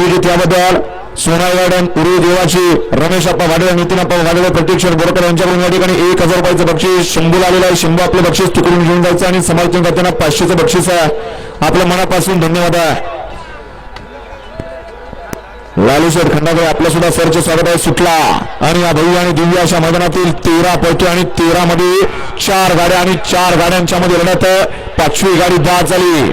विजय त्याबद्दल सोनाई गार्डन उर्वी देवाची रमेश अप्पा वाडेकर नितीन अप्पा वाडेकर प्रत्यक्ष बोरकर यांच्याकडून या ठिकाणी एक हजार रुपयाचं बक्षीस शंभूला आलेलं आहे. शंभू आपलं बक्षीस तिकडून घेऊन जायचं आणि समर्थन करताना पाचशेचं बक्षीस आहे. आपल्या मनापासून धन्यवाद आहे. लालू लालूशेठ खंडाकडे आपलं सुद्धा सरचे स्वागत आहे. सुटला. आणि या भव्य आणि दिव्य अशा मैदानातील तेरा पैकी आणि तेरा मध्ये चार गाड्या आणि चार गाड्यांच्या मध्ये लढत. पाचवी गाडी बाद झाली.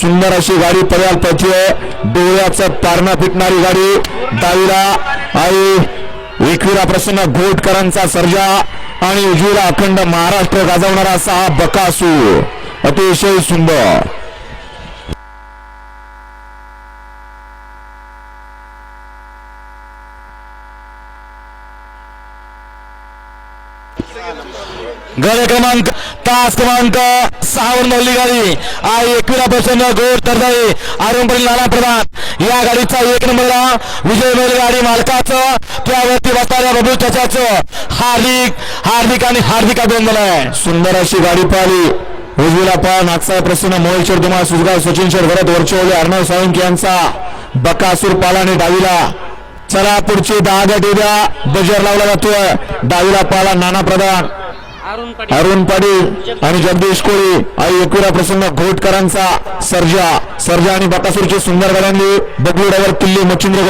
सुंदर अशी गाडी पर्याल पाहिजे. डोळ्याचं पारणा पिटणारी गाडी. डावीला आई एकवीरा प्रसन्न घोटकरांचा सर्जा आणि उजवीला अखंड महाराष्ट्र गाजवणारा असा हा बकासूर. अतिशय सुंदर. गड क्रमांक तास क्रमांक सहावर नवली गाडी. आई एकविरा प्रसन्न गोड तरदाई आरंपरी नाना प्रधान या गाडीचा एक नंबरला विजय मिळेल गाडी मालकाचं त्यावरती बसणाऱ्या बबू चाचाचं हार्दिक हार्दिक आणि हार्दिक अभिनंदन आहे. सुंदर अशी गाडी पाहिली. उजवीला पहा नागसाहेब प्रसन्न मोहेश्वर तुम्हाला सुजगाव सचिन शेर भरत वरचेवले अर्णव साळुंके यांचा. बकासूर पाला आणि डावीला. चला पुढची दहा गट उद्या बजर लावला जातोय. डावीला पाला नाना प्रधान. अरुण पाटील. आणि जगदीश कोळी. आई एकविरा प्रसन्न घोटकरांचा सर्जा. सर्जा आणि बकासूरची सुंदर गाड्यांनी बगलू ड्रायव्हर किल्ली मच्छिंद्र